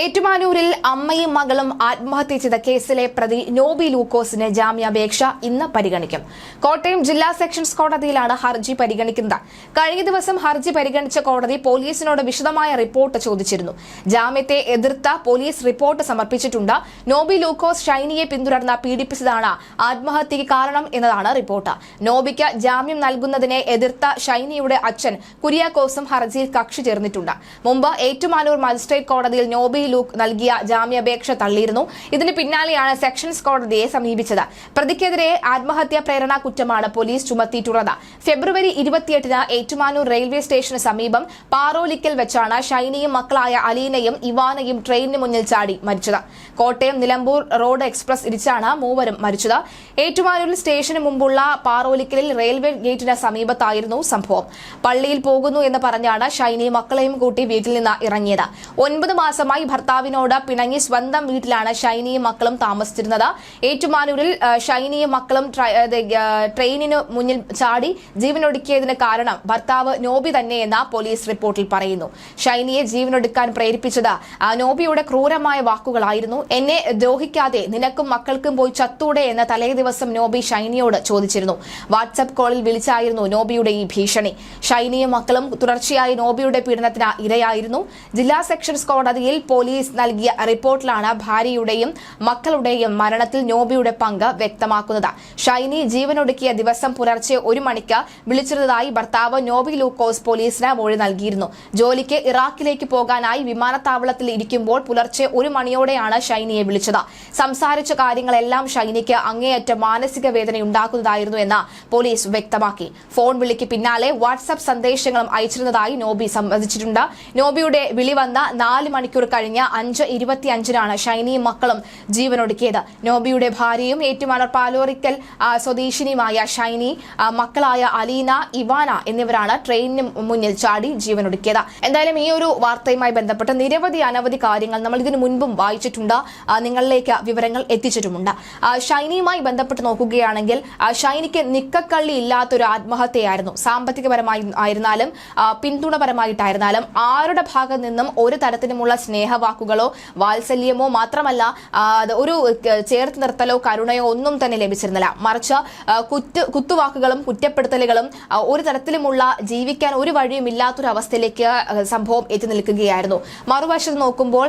ഏറ്റുമാനൂരിൽ അമ്മയും മകളും ആത്മഹത്യ ചെയ്ത കേസിലെ പ്രതി നോബി ലൂക്കോസിന് ജാമ്യാപേക്ഷ ഇന്ന് പരിഗണിക്കും. കോട്ടയം ജില്ലാ സെഷൻസ് കോടതിയിലാണ് ഹർജി പരിഗണിക്കുന്നത്. കഴിഞ്ഞ ദിവസം ഹർജി പരിഗണിച്ച കോടതി പോലീസിനോട് വിശദമായ റിപ്പോർട്ട് ചോദിച്ചിരുന്നു. ജാമ്യത്തെ എതിർത്ത പോലീസ് റിപ്പോർട്ട് സമർപ്പിച്ചിട്ടുണ്ട്. നോബി ലൂക്കോസ് ഷൈനിയെ പിന്തുടർന്ന് പീഡിപ്പിച്ചതാണ് ആത്മഹത്യയ്ക്ക് കാരണം എന്നതാണ് റിപ്പോർട്ട്. നോബിക്ക് ജാമ്യം നൽകുന്നതിനെ എതിർത്ത ഷൈനിയുടെ അച്ഛൻ കുര്യാക്കോസും ഹർജിയിൽ കക്ഷി ചേർന്നിട്ടുണ്ട്. മുമ്പ് ഏറ്റുമാനൂർ മജിസ്ട്രേറ്റ് കോടതിയിൽ നോബി ലൂക്ക് നൽകിയ ജാമ്യാപേക്ഷ തള്ളിയിരുന്നു. ഇതിന് പിന്നാലെയാണ് സെഷൻസ് കോടതിയെ സമീപിച്ചത്. പ്രതിക്കെതിരെ ആത്മഹത്യാ പ്രേരണ കുറ്റമാണ് പോലീസ് ചുമത്തിയിട്ടുള്ളത്. ഫെബ്രുവരി ഇരുപത്തിയെട്ടിന് ഏറ്റുമാനൂർ റെയിൽവേ സ്റ്റേഷന് സമീപം പാറോലിക്കൽ വെച്ചാണ് ഷൈനിയും മക്കളായ അലീനയും ഇവാനയും ട്രെയിനിന് മുന്നിൽ ചാടി മരിച്ചത്. കോട്ടയം നിലമ്പൂർ റോഡ് എക്സ്പ്രസ് ഇരിച്ചാണ് മൂവരും മരിച്ചത്. ഏറ്റുമാനൂരിൽ സ്റ്റേഷന് മുമ്പുള്ള പാറോലിക്കലിൽ റെയിൽവേ ഗേറ്റിന് സമീപത്തായിരുന്നു സംഭവം. പള്ളിയിൽ പോകുന്നു എന്ന് പറഞ്ഞാണ് ഷൈനി മക്കളെയും കൂട്ടി വീട്ടിൽ നിന്ന് ഇറങ്ങിയത്. ഒൻപത് മാസമായി ഭർത്താവിനോട് പിണങ്ങി സ്വന്തം വീട്ടിലാണ് ഷൈനിയും മക്കളും താമസിച്ചിരുന്നത്. ഏറ്റുമാനൂരിൽ ഷൈനിയും മക്കളും ട്ര- ട്രെയിനിന് മുന്നിൽ ചാടി ജീവനൊടുക്കിയതിന് കാരണം ഭർത്താവ് നോബി തന്നെയെന്ന് പോലീസ് റിപ്പോർട്ടിൽ പറയുന്നു. ഷൈനിയെ ജീവനൊടുക്കാൻ പ്രേരിപ്പിച്ചത് നോബിയുടെ ക്രൂരമായ വാക്കുകളായിരുന്നു. എന്നെ ദ്രോഹിക്കാതെ നിനക്കും മക്കൾക്കും പോയി ചത്തൂടെ എന്ന് തലേ ദിവസം നോബി ഷൈനിയോട് ചോദിച്ചിരുന്നു. വാട്സപ്പ് കോളിൽ വിളിച്ചായിരുന്നു നോബിയുടെ ഈ ഭീഷണി. ഷൈനിയും മക്കളും തുടർച്ചയായി നോബിയുടെ പീഡനത്തിന് ഇരയായിരുന്നു. ജില്ലാ സെക്ഷൻസ് കോടതിയിൽ പോലീസ് നൽകിയ റിപ്പോർട്ടിലാണ് ഭാര്യയുടെയും മക്കളുടെയും മരണത്തിൽ നോബിയുടെ പങ്ക് വ്യക്തമാക്കുന്നത്. ഷൈനി ജീവനൊടുക്കിയ ദിവസം പുലർച്ചെ ഒരു മണിക്ക് വിളിച്ചിരുന്നതായി ഭർത്താവ് നോബി ലൂക്കോസ് പോലീസിന് മൊഴി നൽകിയിരുന്നു. ജോലിക്ക് ഇറാഖിലേക്ക് പോകാനായി വിമാനത്താവളത്തിൽ ഇരിക്കുമ്പോൾ പുലർച്ചെ ഒരു മണിയോടെയാണ് ഷൈനിയെ വിളിച്ചത്. സംസാരിച്ച കാര്യങ്ങളെല്ലാം ഷൈനിക്ക് അങ്ങേയറ്റം മാനസിക വേദന ഉണ്ടാക്കുന്നതായിരുന്നു എന്ന് പോലീസ് വ്യക്തമാക്കി. ഫോൺ വിളിക്ക് പിന്നാലെ വാട്സ്ആപ്പ് സന്ദേശങ്ങളും അയച്ചിരുന്നതായി നോബി സംബന്ധിച്ചിട്ടുണ്ട് നോബിയുടെ വിളി വന്ന നാല് മണിക്കൂർ കഴിഞ്ഞ് അഞ്ച് ഇരുപത്തിയഞ്ചിനാണ് ഷൈനിയും മക്കളും ജീവനൊടുക്കിയത്. നോബിയുടെ ഭാര്യയും ഏറ്റുമാനൂർ പാലോറിക്കൽ സ്വദേശിനിയുമായ ഷൈനി മക്കളായ അലീന ഇവാന എന്നിവരാണ് ട്രെയിനിന് മുന്നിൽ ചാടി ജീവനൊടുക്കിയത്. എന്തായാലും ഈ ഒരു വാർത്തയുമായി ബന്ധപ്പെട്ട് നിരവധി അനവധി കാര്യങ്ങൾ നമ്മൾ ഇതിനു മുൻപും വായിച്ചിട്ടുണ്ട്. നിങ്ങളിലേക്ക് വിവരങ്ങൾ എത്തിച്ചിട്ടുമുണ്ട്. ഷൈനിയുമായി ബന്ധപ്പെട്ട് നോക്കുകയാണെങ്കിൽ ഷൈനിക്ക് നിക്കക്കള്ളി ഇല്ലാത്തൊരു ആത്മഹത്യയായിരുന്നു. സാമ്പത്തികപരമായി ആയിരുന്നാലും പിന്തുണപരമായിട്ടായിരുന്നാലും ആരുടെ ഭാഗത്ത് നിന്നും ഒരു തരത്തിലുമുള്ള സ്നേഹവാക്കുകളോ വാത്സല്യമോ മാത്രമല്ല ഒരു ചേർത്ത് നിർത്തലോ കരുണയോ ഒന്നും തന്നെ ലഭിച്ചിരുന്നില്ല. മറിച്ച് കുറ്റ കുത്തുവാക്കുകളും കുറ്റപ്പെടുത്തലുകളും ഒരു തരത്തിലുമുള്ള ജീവിക്കാൻ ഒരു വഴിയും ഇല്ലാത്തൊരവസ്ഥയിലേക്ക് സംഭവം എത്തി നിൽക്കുകയായിരുന്നു. മറുവശത്ത് നോക്കുമ്പോൾ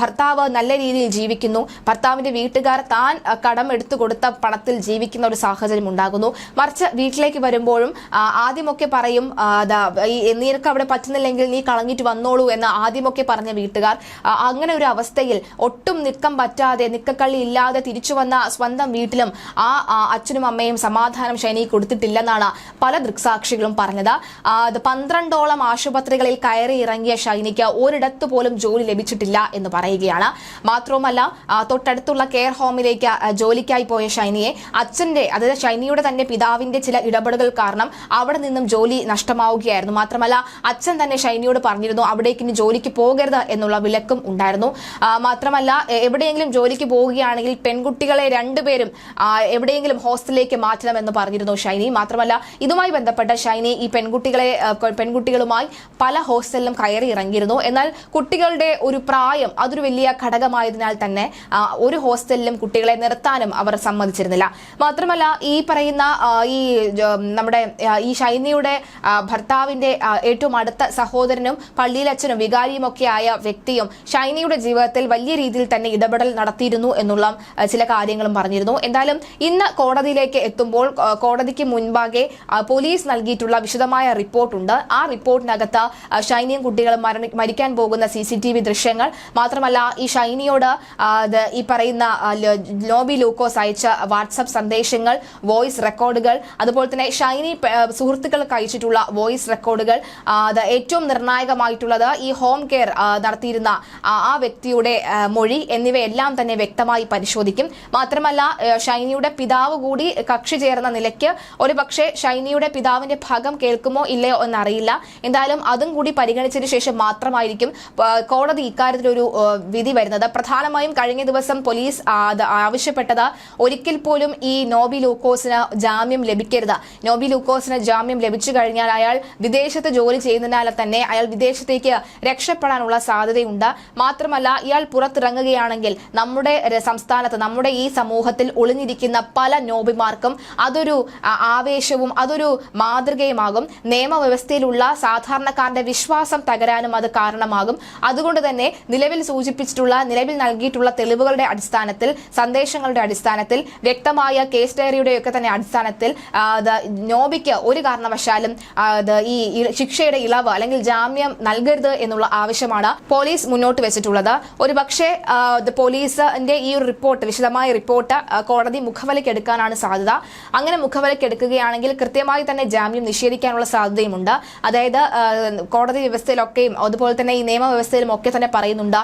ഭർത്താവ് നല്ല രീതിയിൽ ജീവിക്കുന്നു. ഭർത്താവിന്റെ വീട്ടുകാർ താൻ കടം എടുത്തു കൊടുത്ത പണത്തിൽ ജീവിക്കുന്ന ഒരു സാഹചര്യം ഉണ്ടാകുന്നു. മറിച്ച് വീട്ടിലേക്ക് വരുമ്പോഴും ആദ്യമൊക്കെ പറയും നീർക്ക് അവിടെ പറ്റുന്നില്ലെങ്കിൽ നീ കളഞ്ഞിട്ട് വന്നോളൂ എന്ന് ആദ്യമൊക്കെ പറഞ്ഞ വീട്ടുകാർ അങ്ങനെ ഒരു അവസ്ഥയിൽ ഒട്ടും നിക്കം പറ്റാതെ നിക്കക്കള്ളി ഇല്ലാതെ തിരിച്ചു വന്ന സ്വന്തം വീട്ടിലും ആ അച്ഛനും അമ്മയും സമാധാനം ശനി കൊടുത്തിട്ടില്ലെന്നാണ് പല ദൃക്സാക്ഷികളും പറഞ്ഞത്. പന്ത്രണ്ടോളം ആശുപത്രികളിൽ കയറി ഇറങ്ങിയ ഷൈനിക്ക് ഒരിടത്ത് പോലും ജോലി ലഭിച്ചിട്ടില്ല എന്ന് പറയുകയാണ്. മാത്രവുമല്ല തൊട്ടടുത്തുള്ള കെയർ ഹോമിലേക്ക് ജോലിക്കായി പോയ ഷൈനിയെ അച്ഛന്റെ അതായത് ഷൈനിയുടെ തന്നെ പിതാവിന്റെ ചില ഇടപെടലുകൾ കാരണം അവിടെ നിന്നും ജോലി നഷ്ടമാവുകയായിരുന്നു. മാത്രമല്ല അച്ഛൻ തന്നെ ഷൈനിയോട് പറഞ്ഞിരുന്നു അവിടേക്ക് ഇനി ജോലിക്ക് പോകരുത് എന്നുള്ള വിലക്കും ഉണ്ടായിരുന്നു. മാത്രമല്ല എവിടെയെങ്കിലും ജോലിക്ക് പോവുകയാണെങ്കിൽ പെൺകുട്ടികളെ രണ്ടുപേരും എവിടെയെങ്കിലും ഹോസ്റ്റലിലേക്ക് മാറ്റണമെന്ന് പറഞ്ഞിരുന്നു ഷൈനി. മാത്രമല്ല ഇതുമായി ബന്ധപ്പെട്ട ഷൈനി ഈ പെൺകുട്ടികളെ പെൺകുട്ടികളുമായി പല ഹോസ്റ്റലിലും കയറി ഇറങ്ങിയിരുന്നു. എന്നാൽ കുട്ടികളുടെ ഒരു പ്രായം അതൊരു വലിയ ഘടകമായതിനാൽ തന്നെ ഒരു ഹോസ്റ്റലിലും കുട്ടികളെ നിർത്താനും അവർ സമ്മതിച്ചിരുന്നില്ല. മാത്രമല്ല ഈ പറയുന്ന ഈ നമ്മുടെ ഈ ഷൈനിയുടെ ഭർത്താവിന്റെ ഏറ്റവും അടുത്ത സഹോദരനും പള്ളിയിലച്ഛനും വികാരിയുമൊക്കെ ആയ വ്യക്തിയും ഷൈനിയുടെ ജീവിതത്തിൽ വലിയ രീതിയിൽ തന്നെ ഇടപെടൽ നടത്തിയിരുന്നു എന്നുള്ള ചില കാര്യങ്ങളും പറഞ്ഞിരുന്നു. എന്തായാലും ഇന്ന് കോടതിയിലേക്ക് എത്തുമ്പോൾ കോടതിക്ക് മുൻപാകെ പോലീസ് നൽകിയിട്ടുള്ള വിശദമായ റിപ്പോർട്ടുണ്ട്. ആ റിപ്പോർട്ടിനകത്ത് ഷൈനിയും കുട്ടികളും മരിക്കാൻ പോകുന്ന സി ദൃശ്യങ്ങൾ മാത്രമല്ല ഈ ഷൈനിയോട് ഈ പറയുന്ന ലോബി ലൂക്കോസ് അയച്ച വാട്സപ്പ് സന്ദേശങ്ങൾ വോയിസ് റെക്കോർഡുകൾ അതുപോലെ തന്നെ ഷൈനി സുഹൃത്തുക്കൾക്ക് അയച്ചിട്ടുള്ള വോയിസ് റെക്കോർഡുകൾ ഏറ്റവും നിർണായകമായിട്ടുള്ളത് ഈ ഹോം കെയർ നടത്തിയിരുന്ന ആ- വ്യക്തിയുടെ മൊഴി എന്നിവയെല്ലാം തന്നെ വ്യക്തമായി പരിശോധിക്കും. മാത്രമല്ല ഷൈനിയുടെ പിതാവ് കൂടി കക്ഷി ചേർന്ന നിലയ്ക്ക് ഒരുപക്ഷെ ഷൈനിയുടെ പിതാവിന്റെ ഭാഗം കേൾക്കുമോ ഇല്ലയോ എന്നറിയില്ല. എന്തായാലും അതും കൂടി പരിഗണിച്ചതിന് ശേഷം മാത്രമായിരിക്കും കോടതി ഇക്കാര്യത്തിലൊരു വിധി വരുന്നത്. പ്രധാനമായും കഴിഞ്ഞ ദിവസം പോലീസ് ആവശ്യപ്പെട്ടത് ഒരിക്കൽ പോലും ഈ നോബി ലൂക്കോസിന് ജാമ്യം ലഭിക്കരുത്. നോബി ലൂക്കോസിന് ജാമ്യം ലഭിച്ചു കഴിഞ്ഞാൽ അയാൾ വിദേശത്ത് ജോലി ചെയ്യുന്നതിനാൽ തന്നെ അയാൾ വിദേശത്തേക്ക് രക്ഷപ്പെടാനുള്ള സാധ്യതയുണ്ട്. മാത്രമല്ല ഇയാൾ പുറത്തിറങ്ങുകയാണെങ്കിൽ നമ്മുടെ സംസ്ഥാനത്ത് നമ്മുടെ ഈ സമൂഹത്തിൽ ഒളിഞ്ഞിരിക്കുന്ന പല നോബിമാർക്കും അതൊരു ആവേശവും അതൊരു മാതൃകയുമാകും. നിയമവ്യവസ്ഥയിലുള്ള സാധാരണക്കാരന്റെ വിശ്വാസം തകരാനും അത് കാരണമാകും. അതുകൊണ്ട് തന്നെ നിലവിൽ സൂചിപ്പിച്ചിട്ടുള്ള നിലവിൽ നൽകിയിട്ടുള്ള തെളിവുകളുടെ അടിസ്ഥാനത്തിൽ സന്ദേശങ്ങളുടെ അടിസ്ഥാനത്തിൽ വ്യക്തമായ കേസ് ഡയറിയുടെയൊക്കെ തന്നെ അടിസ്ഥാനത്തിൽ നോബിക്ക് ഒരു കാരണവശാലും ഈ ശിക്ഷയുടെ ഇളവ് അല്ലെങ്കിൽ ജാമ്യം നൽകരുത് എന്നുള്ള ആവശ്യമാണ്. പോലീസ് മുന്നോട്ട് വെച്ചിട്ടുള്ളത്. ഒരു പക്ഷേ പോലീസിന്റെ ഈ ഒരു റിപ്പോർട്ട് വിശദമായ റിപ്പോർട്ട് കോടതി മുഖവിലയ്ക്ക് എടുക്കാനാണ് സാധ്യത. അങ്ങനെ മുഖവിലയ്ക്ക് എടുക്കുകയാണെങ്കിൽ കൃത്യമായി തന്നെ ജാമ്യം നിഷേധിക്കാനുള്ള സാധ്യതയുമുണ്ട്. അതായത് കോടതി വ്യവസ്ഥയിലൊക്കെയും അതുപോലെ തന്നെ ഈ നിയമവ്യവസ്ഥയിലും ഒക്കെ തന്നെ പറയുന്നുണ്ട്.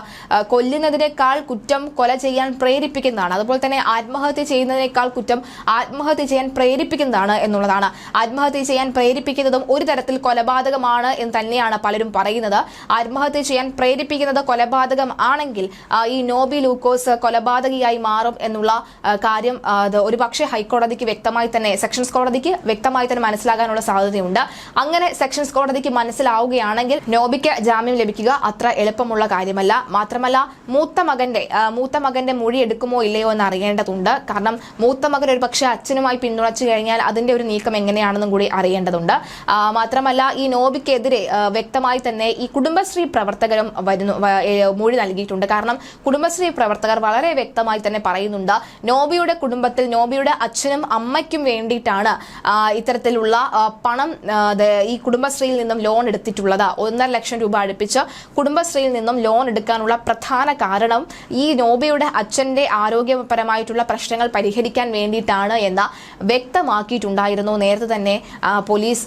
കൊല്ലുന്നതിനേക്കാൾ കുറ്റം കൊല ചെയ്യാൻ പ്രേരിപ്പിക്കുന്നതാണ്. അതുപോലെ തന്നെ ആത്മഹത്യ ചെയ്യുന്നതിനേക്കാൾ കുറ്റം ആത്മഹത്യ ചെയ്യാൻ പ്രേരിപ്പിക്കുന്നതാണ് എന്നുള്ളതാണ്. ആത്മഹത്യ ചെയ്യാൻ പ്രേരിപ്പിക്കുന്നതും ഒരു തരത്തിൽ കൊലപാതകമാണ് എന്ന് തന്നെയാണ് പലരും പറയുന്നത്. ആത്മഹത്യ ചെയ്യാൻ പ്രേരിപ്പിക്കുന്നത് കൊലപാതകം ആണെങ്കിൽ ഈ നോബി ലൂക്കോസ് കൊലപാതകിയായി മാറും എന്നുള്ള കാര്യം ഒരു പക്ഷേ ഹൈക്കോടതിക്ക് വ്യക്തമായി തന്നെ സെക്ഷൻസ് കോടതിക്ക് വ്യക്തമായി തന്നെ മനസ്സിലാകാനുള്ള സാധ്യതയുണ്ട്. അങ്ങനെ സെക്ഷൻസ് കോടതിക്ക് മനസ്സിലാവുകയാണെങ്കിൽ നോബിക്ക് ജാമ്യം ലഭിക്കുക അത്ര എളുപ്പമുള്ള കാര്യമല്ല. മാത്രമല്ല മൂത്ത മകന്റെ മൂത്ത മകന്റെ മൊഴി എടുക്കുമോ ഇല്ലയോ എന്ന് അറിയേണ്ടതുണ്ട്. കാരണം മൂത്ത മകൻ ഒരു പക്ഷേ അച്ഛനുമായി പിന്തുണച്ചു കഴിഞ്ഞാൽ അതിന്റെ ഒരു നീക്കം എങ്ങനെയാണെന്നും കൂടി അറിയേണ്ടതുണ്ട്. മാത്രമല്ല ഈ നോബിക്കെതിരെ വ്യക്തമായി തന്നെ ഈ കുടുംബശ്രീ പ്രവർത്തകരും വരുന്നു മൊഴി നൽകിയിട്ടുണ്ട്. കാരണം കുടുംബശ്രീ പ്രവർത്തകർ വളരെ വ്യക്തമായി തന്നെ പറയുന്നുണ്ട് നോബിയുടെ കുടുംബത്തിൽ നോബിയുടെ അച്ഛനും അമ്മയ്ക്കും വേണ്ടിയിട്ടാണ് ഇത്തരത്തിലുള്ള പണം ഈ കുടുംബശ്രീയിൽ നിന്നും ലോൺ എടുത്തിട്ടുള്ളത്. ഒന്നര ലക്ഷം രൂപ അടുപ്പിച്ച് കുടുംബശ്രീയിൽ നിന്നും ലോൺ എടുക്കാനുള്ള പ്രധാന കാരണം ഈ നോബിയുടെ അച്ഛന്റെ ആരോഗ്യപരമായിട്ടുള്ള പ്രശ്നങ്ങൾ പരിഹരിക്കാൻ വേണ്ടിയിട്ടാണ് എന്ന് വ്യക്തമാക്കിയിട്ടുണ്ടായിരുന്നു. നേരത്തെ തന്നെ പോലീസ്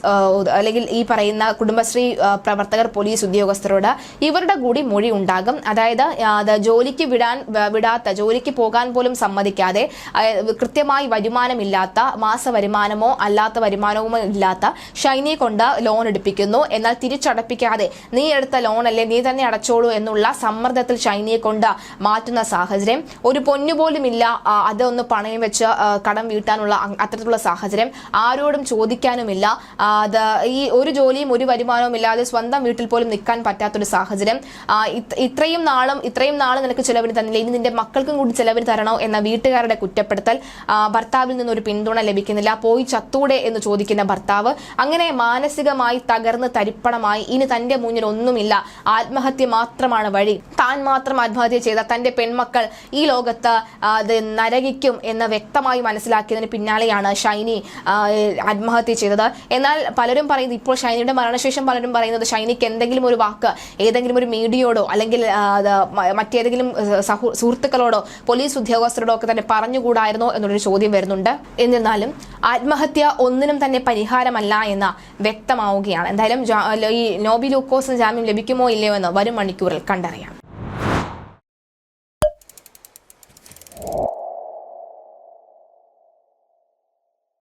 അല്ലെങ്കിൽ ഈ പറയുന്ന കുടുംബശ്രീ പ്രവർത്തകർ പോലീസ് ഉദ്യോഗസ്ഥരോട് ഇവരുടെ കൂടി മൊഴി ഉണ്ടാകും അതായത് ജോലിക്ക് വിടാൻ വിടാത്ത ജോലിക്ക് പോകാൻ പോലും സമ്മതിക്കാതെ കൃത്യമായി വരുമാനമില്ലാത്ത മാസ വരുമാനമോ അല്ലാത്ത വരുമാനവുമോ ഇല്ലാത്ത ഷൈനിയെ കൊണ്ട് ലോൺ എടുപ്പിക്കുന്നു. എന്നാൽ തിരിച്ചടപ്പിക്കാതെ നീ എടുത്ത ലോൺ അല്ലേ നീ തന്നെ അടച്ചോളൂ എന്നുള്ള സമ്മർദ്ദത്തിൽ ഷൈനിയെ കൊണ്ട് മാറ്റുന്ന സാഹചര്യം. ഒരു പൊന്നുപോലും ഇല്ല അതൊന്ന് പണയം വെച്ച് കടം വീട്ടാനുള്ള അത്തരത്തിലുള്ള സാഹചര്യം. ആരോടും ചോദിക്കാനുമില്ല. ഈ ഒരു ജോലിയും ഒരു വരുമാനവും ഇല്ലാതെ സ്വന്തം വീട്ടിൽ പോലും നിൽക്കാൻ പറ്റാത്തൊരു സാഹചര്യം. ഇത്രയും നാളും ഇത്രയും നാളും നിനക്ക് ചിലവിന് തന്നില്ല. ഇനി നിന്റെ മക്കൾക്കും കൂടി ചിലവിന് തരണോ എന്ന വീട്ടുകാരുടെ കുറ്റപ്പെടുത്തൽ ഭർത്താവിൽ നിന്ന് ഒരു പിന്തുണ ലഭിക്കുന്നില്ല. പോയി ചത്തൂടെ എന്ന് ചോദിക്കുന്ന ഭർത്താവ് അങ്ങനെ മാനസികമായി തകർന്ന് തരിപ്പണമായി. ഇനി തന്റെ മുന്നിൽ ഒന്നുമില്ല. ആത്മഹത്യ മാത്രമാണ് വഴി. താൻ മാത്രം ആത്മഹത്യ ചെയ്ത തന്റെ പെൺമക്കൾ ഈ ലോകത്ത് അത് നരകിക്കും എന്ന് വ്യക്തമായി മനസ്സിലാക്കിയതിന് പിന്നാലെയാണ് ഷൈനി ആത്മഹത്യ ചെയ്തത്. എന്നാൽ പലരും പറയുന്നത് ഇപ്പോൾ ഷൈനിയുടെ മരണശേഷം പലരും പറയുന്നത് ഷൈനിക്ക് എന്തെങ്കിലും ഒരു വാക്ക് ഏതെങ്കിലും ഒരു മീഡിയയോടോ അല്ലെങ്കിൽ മറ്റേതെങ്കിലും സഹു- സുഹൃത്തുക്കളോടോ പോലീസ് ഉദ്യോഗസ്ഥരോടോ ഒക്കെ തന്നെ പറഞ്ഞുകൂടായിരുന്നോ എന്നൊരു ചോദ്യം വരുന്നുണ്ട്. എന്നിരുന്നാലും ആത്മഹത്യ ഒന്നിനും തന്നെ പരിഹാരമല്ല എന്ന് വ്യക്തമാവുകയാണ്. എന്തായാലും ഈ നോബി ലൂക്കോസിന് ജാമ്യം ലഭിക്കുമോ ഇല്ലയോ എന്ന് വരും മണിക്കൂറിൽ കണ്ടറിയാം.